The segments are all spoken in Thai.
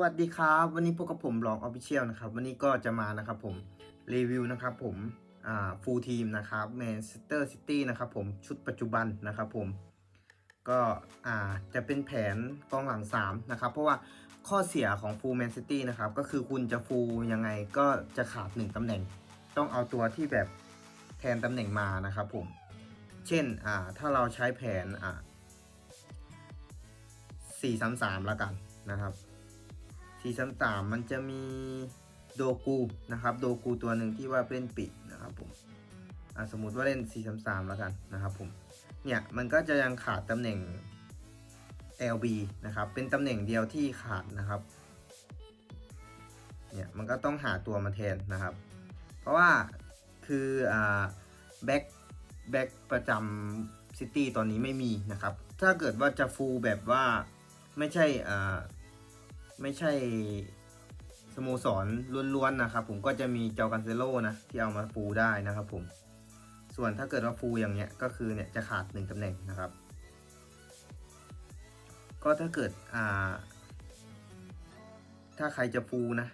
วัสดีครับ วันนี้พบกับผมลองออฟฟิเชียลนะครับ วันนี้ก็จะมานะครับผมรีวิวนะครับผมอ่าฟูลทีมนะครับแมนเชสเตอร์ซิตี้นะครับผมชุดปัจจุบันนะครับผมก็อ่าจะเป็นแผนกองหลัง3นะครับเพราะว่าข้อเสียของฟูลแมนซิตี้นะครับก็คือคุณจะฟูลยังไงก็จะขาด 1ตำแหน่ง ต้องเอาตัวที่แบบแทนตำแหน่งมานะครับผมเช่นอ่าถ้าเราใช้แผนอ่า433แล้วกันนะครับ สีสามสามมันจะมีโดกูนะครับโดกูตัวหนึ่งที่ว่าเล่นปีกนะครับผมสมมุติว่าเล่น 4 3 3 แล้วกันนะครับผม เนี่ยมันก็จะยังขาดตำแหน่ง LB นะครับ เป็นตำแหน่งเดียวที่ขาดนะครับ เนี่ยมันก็ต้องหาตัวมาแทนนะครับ เพราะว่าคืออ่าแบ็คแบ็คประจำซิตี้ตอนนี้ไม่มีนะครับ ถ้าเกิดว่าจะฟูลแบบว่าไม่ใช่อ่า ไม่ใช่สโมสรล้วนๆนะครับ ผมก็จะมีเจ้ากันเซโลนะที่เอามาฟูได้นะครับผมส่วนถ้าเกิดว่าฟูอย่างเงี้ยก็คือเนี่ยจะขาดหนึ่งตำแหน่งนะครับ ก็ถ้าเกิดอ่า ถ้าใครจะฟูนะ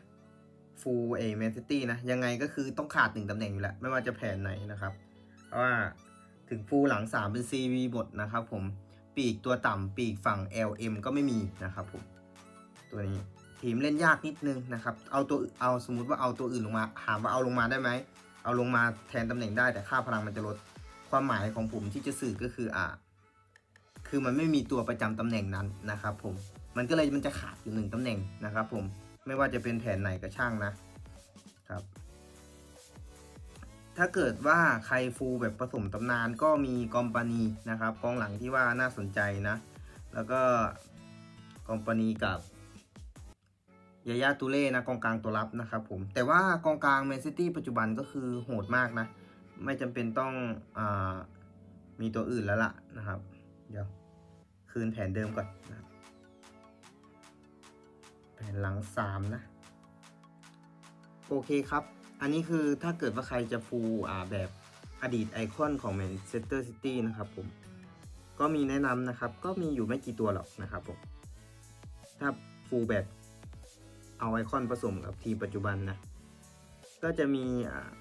ฟูเอแมนซิตี้นะยังไงก็คือต้องขาดหนึ่งตำแหน่งอยู่แล้วไม่ว่าจะแผนไหนนะครับ เพราะว่าถึงฟูหลัง 3 เป็น CV หมดนะครับผมปีกตัวต่ำปีกฝั่ง LM ก็ไม่มีนะครับผม ตัวนี้ทีมเล่นยากนิดนึงนะครับ เอาตัวเอาสมมุติว่าเอาตัวอื่นลงมา ถามว่าเอาลงมาได้ไหม เอาลงมาแทนตำแหน่งได้แต่ค่าพลังมันจะลด ความหมายของผมที่จะสื่อก็คืออ่า คือมันไม่มีตัวประจำตำแหน่งนั้นนะครับผม มันก็เลยมันจะขาดอยู่หนึ่งตำแหน่งนะครับผม ไม่ว่าจะเป็นแผนไหนก็ช่างนะครับ ถ้าเกิดว่าใครฟูลแบบผสมตำนานก็มีกอมปานีนะครับกองหลังที่ว่าน่าสนใจนะ แล้วก็กอมปานีกับ ยาย่าตูเล่นะกองกลางตัวรับนะครับผมแต่ว่ากองกลางแมนซิตี้ปัจจุบันก็คือโหดมากนะ ไม่จำเป็นต้องอมีตัวอื่นแล้วล่ะนะครับ เดี๋ยว คืนแผนเดิมก่อนนะแผนหลังสามนะ โอเคครับ อันนี้คือถ้าเกิดว่าใครจะฟูอ่าแบบอดีตไอคอนของแมนเชสเตอร์ซิตี้นะครับผม ก็มีแนะนำนะครับ ก็มีอยู่ไม่กี่ตัวหรอกนะครับผม ถ้าฟูแบบ เอาไอคอนผสมกับทีปัจจุบันนะ ก็จะมี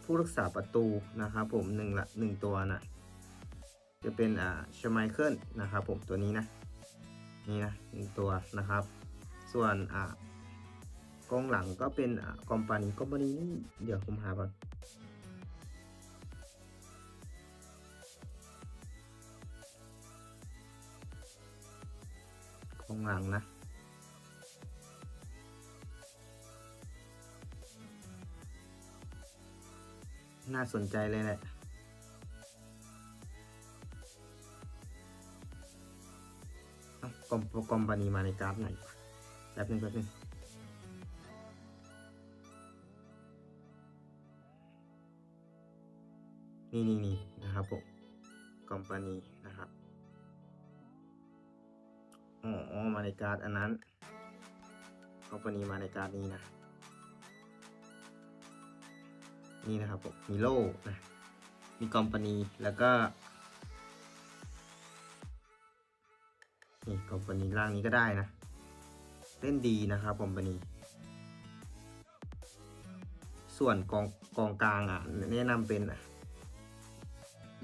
ผู้รักษาประตูนะครับผมหนึ่งละหนึ่งตัวนะ จะเป็นอ่าชไมเคิลนะครับผมตัวนี้นะ นี่นะหนึ่งตัวนะครับ ส่วนอ่ากองหลังก็เป็นอ่ากอมปานีกอมปานีเดี๋ยวผมหาก่อนกองหลังนะ น่าสนใจเลยแหละกอมกอมปานีมาในกราฟไหนแป๊บนึงแป๊บนึงนี่นี่นี่นะครับผมกอมปานีนะครับอ๋อมาในการ์ดอันนั้นกอมปานีมาในการ์ดนี้นะ นี่นะครับผมมีโล่นะมีกอมปานีแล้วก็นี่กอมปานีร่างนี้ก็ได้นะ เล่นดีนะครับกอมปานีส่วนกองกองกลางอะ แนะนำเป็น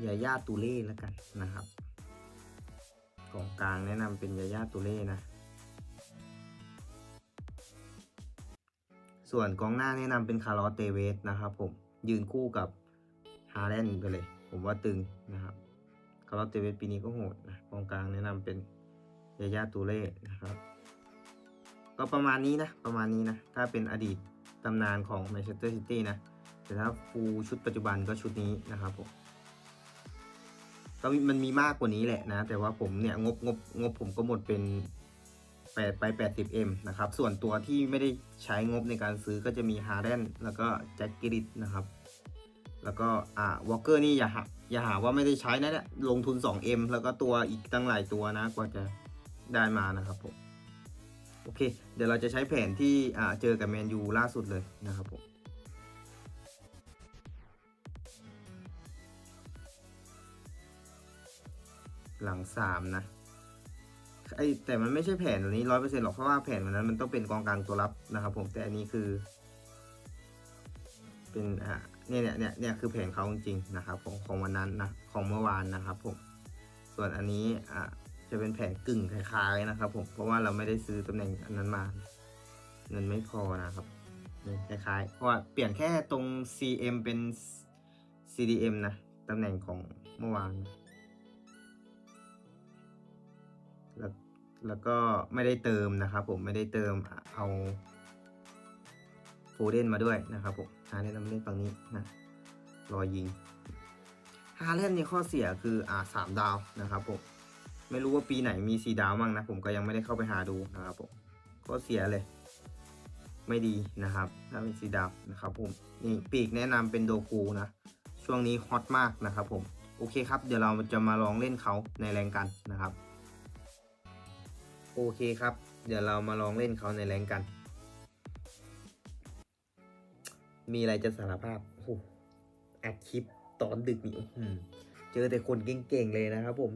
ยาย่าตูเล่แล้วกันนะครับกองกลางแนะนำเป็นยาย่าตูเล่นะส่วนกองหน้าแนะนำเป็นคาร์ลอเตเวสนะครับผม ยืนคู่กับฮาแลนด์ไปเลย ผมว่าตึงนะครับคาร์ลเตเวสปีนี้ก็โหดนะกองกลางแนะนำเป็นยายาตูเล่นะครับ ก็ประมาณนี้นะ ประมาณนี้นะ ถ้าเป็นอดีตตำนานของแมนเชสเตอร์ซิตี้นะ แต่ถ้าฟูลชุดปัจจุบันก็ชุดนี้นะครับผมก็มันมีมากกว่านี้แหละนะ แต่ว่าผมเนี่ยงบงบงบผมก็หมดเป็น แปดไป 80M นะครับ ส่วนตัวที่ไม่ได้ใช้งบในการซื้อก็จะมีฮาร์เดนแล้วก็แจ็คกิริตนะครับ แล้วก็อ่าวอลเกอร์นี่อย่าหาอย่าหาว่าไม่ได้ใช้นะเนี่ยลงทุน 2M แล้วก็ตัวอีกตั้งหลายตัวนะกว่าจะได้มานะครับผมโอเค เดี๋ยวเราจะใช้แผนที่อ่าเจอกับแมนยูล่าสุดเลยนะครับผมหลังสามนะ ไอแต่มันไม่ใช่แผนตัวนี้ร้อยเปอร์เซ็นต์หรอกเพราะว่าแผนวันนั้นมันต้องเป็นกองกลางตัวรับนะครับ ผมแต่อันนี้คือ เป็นอ่าเนี่ยเนี่ยเนี่ยเนี่ยคือแผนเขาจริงๆนะครับของของวันนั้นนะของเมื่อวานนะครับผมส่วนอันนี้อ่าจะเป็นแผนกึ่งคล้ายๆนะครับ ผมเพราะว่าเราไม่ได้ซื้อตำแหน่งอันนั้นมา เงินไม่พอนะครับคล้ายๆเพราะว่าเปลี่ยนแค่ตรง CM เป็น CDM นะตำแหน่งของเมื่อวานนะ แล้วก็ไม่ได้เติมนะครับผมไม่ได้เติมเอาโฟเดนมาด้วยนะครับผมฮาเลนด์มาเล่นฝั่งนี้นะรอยิงฮาเลนด์เนี่ยข้อเสียคืออ่าสามดาวนะครับผมไม่รู้ว่าปีไหนมีสี่ดาวมั่งนะ ผมก็ยังไม่ได้เข้าไปหาดูนะครับผมข้อเสียเลย ไม่ดีนะครับถ้าเป็นสีดำนะครับผมนี่ปีกแนะนำเป็นโดกูนะช่วงนี้ฮอตมากนะครับผมโอเคครับ เดี๋ยวเราจะมาลองเล่นเขาในแรงกันนะครับ โอเคครับ เดี๋ยวเรามาลองเล่นเขาในแรงกัน มีอะไรจะสารภาพโอ้โหอัดคลิปตอนดึกนี่เจอแต่คนเก่งๆเลยนะครับผม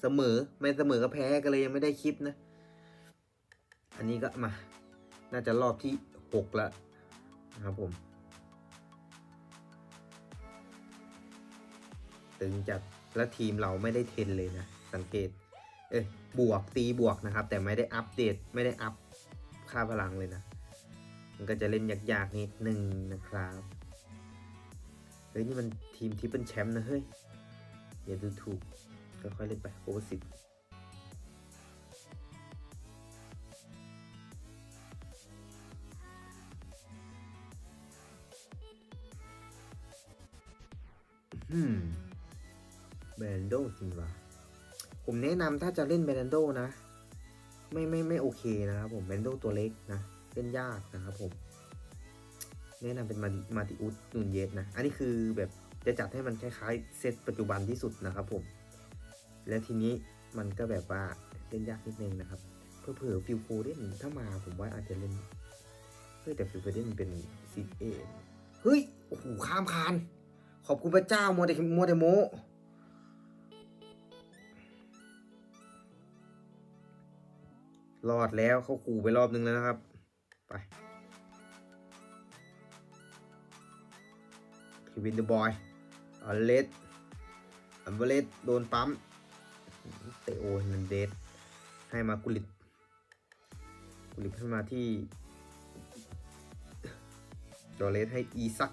เสมอไม่เสมอก็แพ้กันเลยยังไม่ได้คลิปนะ อันนี้ก็มา น่าจะรอบที่หกแล้วนะครับผม ตึงจัดแล้วทีมเราไม่ได้เทนเลยนะ สังเกต เอ้ยบวกตีบวกนะครับ แต่ไม่ได้อัปเดตไม่ได้อัพค่าพลังเลยนะ มันก็จะเล่นยากๆนิดหนึ่งนะครับเฮ้ยนี่มันทีมที่เป็นแชมป์นะเฮ้ยอย่าดูถูกค่อยๆเล่นไปโอเวอร์สิบอืมแบรนโดจริงวะ ผมแนะนำถ้าจะเล่นแบรนโดนะ ไม่ไม่ไม่โอเคนะครับผมแบรนโดตัวเล็กนะเล่นยากนะครับผม แนะนำเป็นมามาติอุสนูนเยสนะ อันนี้คือแบบจะจัดให้มันคล้ายๆเซตปัจจุบันที่สุดนะครับผม และทีนี้มันก็แบบว่าเล่นยากนิดนึงนะครับ เพื่อเผื่อฟิลโฟเดนถ้ามาผมว่าอาจจะเล่นเฮ้ยแต่ฟิลโฟเดนเป็นซีเอเฮ้ยโอ้โหข้ามคาน ขอบคุณพระเจ้ามัวแต่มัวแต่โม รอดแล้วเขาขู่ไปรอบนึงแล้วนะครับ ไปคีวินเดอะบอยอัลเลสอัมเบเลสโดนปั๊ม เตโอนันเดสให้มากุลิต กุลิตให้นมาที่ดอเลสให้อีซัก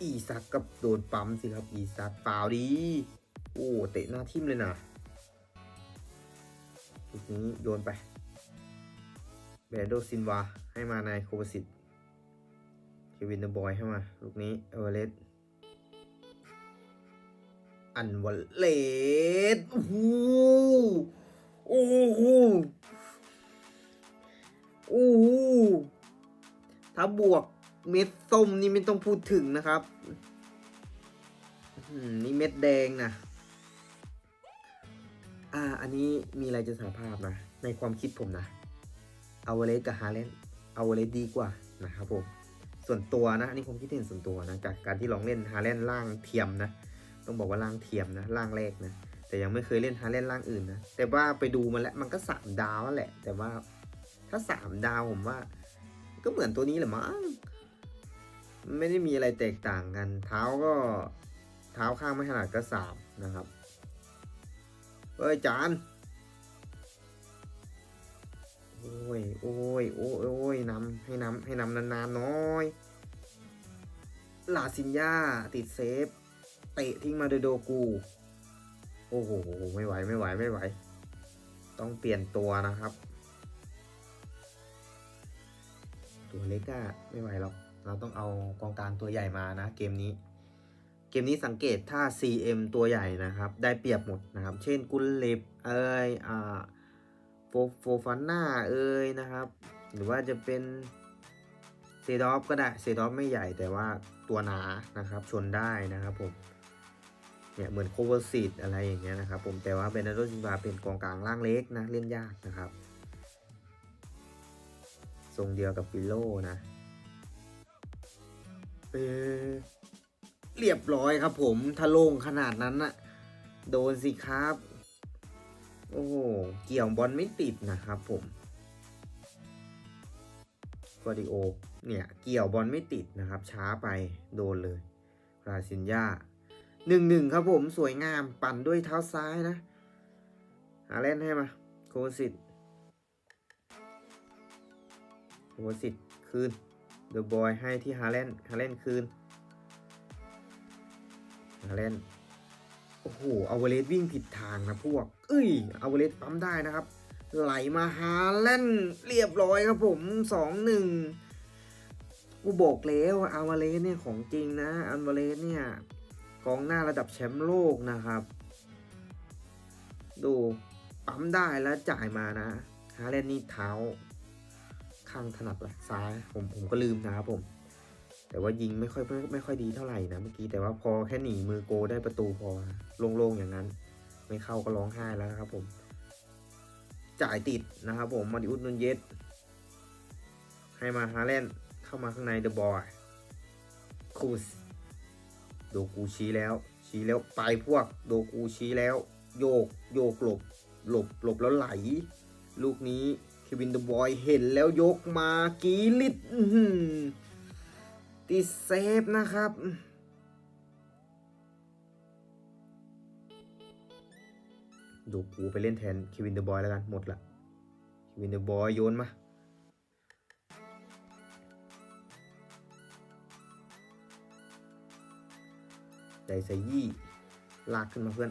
อีซักกับโดนปั๊มสิครับ อีซักเปล่าดี โอ้ เตะหน้าทิมเลยนะ นี้โยนไปแบรโดซินวาให้มานายโควาสิตเควินเดอะบอยให้มา ลูกนี้เอเวอเรสต์อันวัลเลสโอ้โหโอ้โหโอ้โหถ้าบวกเม็ดส้มนี่ไม่ต้องพูดถึงนะครับ นี่เม็ดแดงนะ อ่า อันนี้มีอะไรจะสารภาพนะ ในความคิดผมนะเอาเลสกับฮาเลนเอาเลสดีกว่านะครับผม ส่วนตัวนะ อันนี้ผมคิดเห็นส่วนตัวนะ จากการที่ลองเล่นฮาเลนล่างเทียมนะ ต้องบอกว่าล่างเทียมนะ ล่างแรกนะ แต่ยังไม่เคยเล่นฮาเลนล่างอื่นนะ แต่ว่าไปดูมาแล้ว มันก็สามดาวนั่นแหละ แต่ว่าถ้าสามดาวผมว่า ก็เหมือนตัวนี้แหละมั้ง ไม่ได้มีอะไรแตกต่างกัน เท้าก็ เท้าข้างไม่ขนาดก็สามนะครับ เอ้ยจานโอ้ยโอ้ยโอ้ยโอ้ยนำให้นำให้นำนานๆน้อยลาซินยาติดเซฟ เตะทิ้งมาโดยโดกู โอ้โห ไม่ไหวไม่ไหวไม่ไหว ต้องเปลี่ยนตัวนะครับ ตัวเล็กอะไม่ไหวหรอก เราต้องเอากองกลางตัวใหญ่มานะเกมนี้ เกมนี้สังเกตถ้า CM ตัวใหญ่นะครับ ได้เปรียบหมดนะครับ เช่นกุลเลบเอ้ยอ่าโฟโฟฟาน่าเอ้ยนะครับ หรือว่าจะเป็นเซดอฟก็ได้เซดอฟไม่ใหญ่แต่ว่าตัวหนานะครับชนได้นะครับผมเนี่ยเหมือนโคเวอร์ซีดอะไรอย่างเงี้ยนะครับผมแต่ว่าเบนนาโดซินวาเป็นกองกลางล่างเล็กนะเล่นยากนะครับทรงเดียวกับปิโลนะเออ เรียบร้อยครับผมถ้าโล่งขนาดนั้นน่ะโดนสิครับ โอ้โห เกี่ยวบอลไม่ติดนะครับผมกอดิโอ เนี่ย เกี่ยวบอลไม่ติดนะครับ ช้าไปโดนเลย ราซินยาหนึ่งหนึ่งครับผมสวยงามปั่นด้วยเท้าซ้ายนะหาเล่นให้มา โคสิตโคสิตคืนเดอะบอยให้ที่ฮาเลนฮาเลนคืน ฮาเลนโอ้โหอเวเลสวิ่งผิดทางนะพวก เอ้ยอเวเลสปั๊มได้นะครับ ไหลมาฮาเลนเรียบร้อยครับผมสองหนึ่งกูบอกแล้วอาวาเลสเนี่ยของจริงนะอันวาเลสเนี่ยกองหน้าระดับแชมป์โลกนะครับ ดูปั๊มได้แล้วจ่ายมานะฮาเลนนี่เท้า ข้างถนัดหลักซ้ายผมผมก็ลืมนะครับผม แต่ว่ายิงไม่ค่อยไม่ไม่ค่อยดีเท่าไหร่นะเมื่อกี้แต่ว่าพอแค่หนีมือโกได้ประตูพอโล่งๆอย่างนั้น ไม่เข้าก็ร้องไห้แล้วนะครับผมจ่ายติดนะครับผมมาดิอุสนุนเยสให้มาฮาแลนด์เข้ามาข้างในเดอะบอยคูสโดกูชี้แล้ว ชี้แล้วไปพวกโดกูชี้แล้ว โยกโยกหลบหลบหลบแล้วไหล ลูกนี้เควินเดอะบอยเห็นแล้วยกมากีลิตอื ติดเซฟนะครับ ดูกูไปเล่นแทนเควินเดอะบอยแล้วกัน หมดละเควินเดอะบอยโยนมาใจใส่ยี่ ลากขึ้นมาเพื่อน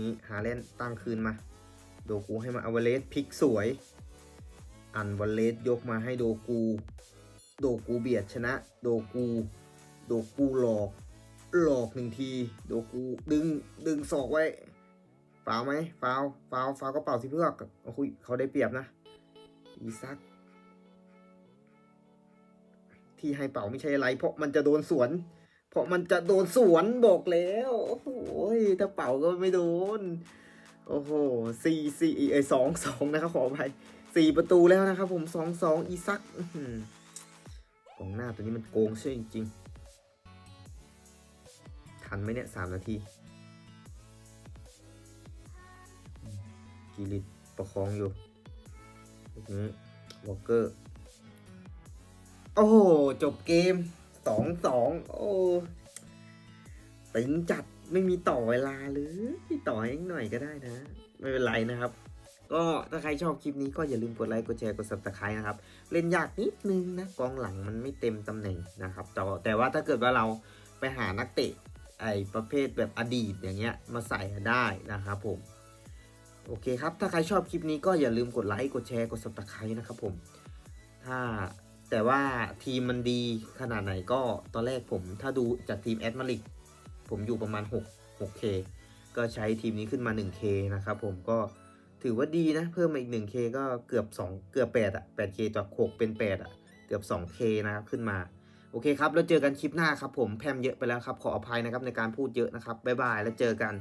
นี้หาเล่นตั้งคืนมา โดกูให้มาอเวเลสพลิกสวย อันวเลสยกมาให้โดกู โดกูเบียดชนะ โดกู โดกูหลอก หลอกหนึ่งที โดกูดึงดึงศอกไว้ฟาวไหมฟาวฟาวฟาวก็เป่าสิเพื่อกโอ้ยเขาได้เปรียบนะ อีซัก ที่ให้เป่าไม่ใช่อะไร เพราะมันจะโดนสวน เพราะมันจะโดนสวนบอกแล้ว โอ้โห ถ้าเป่าก็ไม่โดน โอ้โหสี่สี่เอ้ยสองสองนะครับขออภัยสี่ประตูแล้วนะครับผมสองสองอีซักอื้อหือกองหน้าตัวนี้มันโกงใช่จริงๆ ทันไหมเนี่ยสามนาทีกีริตประคองอยู่ลูกนี้วอลเกอร์ โอ้โห จบเกมสองสองโอ้ตึงจัด ไม่มีต่อเวลาหรือต่อให้หน่อยก็ได้นะ ไม่เป็นไรนะครับ ก็ถ้าใครชอบคลิปนี้ก็อย่าลืมกดไลค์กดแชร์กด subscribe นะครับ เล่นยากนิดนึงนะกองหลังมันไม่เต็มตำแหน่งนะครับ แต่ว่าแต่ว่าถ้าเกิดว่าเราไปหานักเตะไอประเภทแบบอดีตอย่างเงี้ยมาใส่ได้นะครับผมโอเคครับ ถ้าใครชอบคลิปนี้ก็อย่าลืมกดไลค์ กดแชร์ กด subscribe นะครับผม ถ้าแต่ว่าทีมมันดีขนาดไหนก็ตอนแรกผม ถ้าดูจากทีมแอดมาริก ผมอยู่ประมาณ 6 6K ก็ใช้ทีมนี้ขึ้นมา 1K นะครับผมก็ถือว่าดีนะ เพิ่มมาอีก 1K ก็เกือบ 2 เกือบ 8 อะ 8K จาก 6 เป็น 8 อะ เกือบ 2K นะครับ ขึ้นมา โอเคครับ แล้วเจอกันคลิปหน้าครับผม แพมเยอะไปแล้วครับ ขออภัยนะครับในการพูดเยอะนะครับ บ๊ายบาย แล้วเจอกัน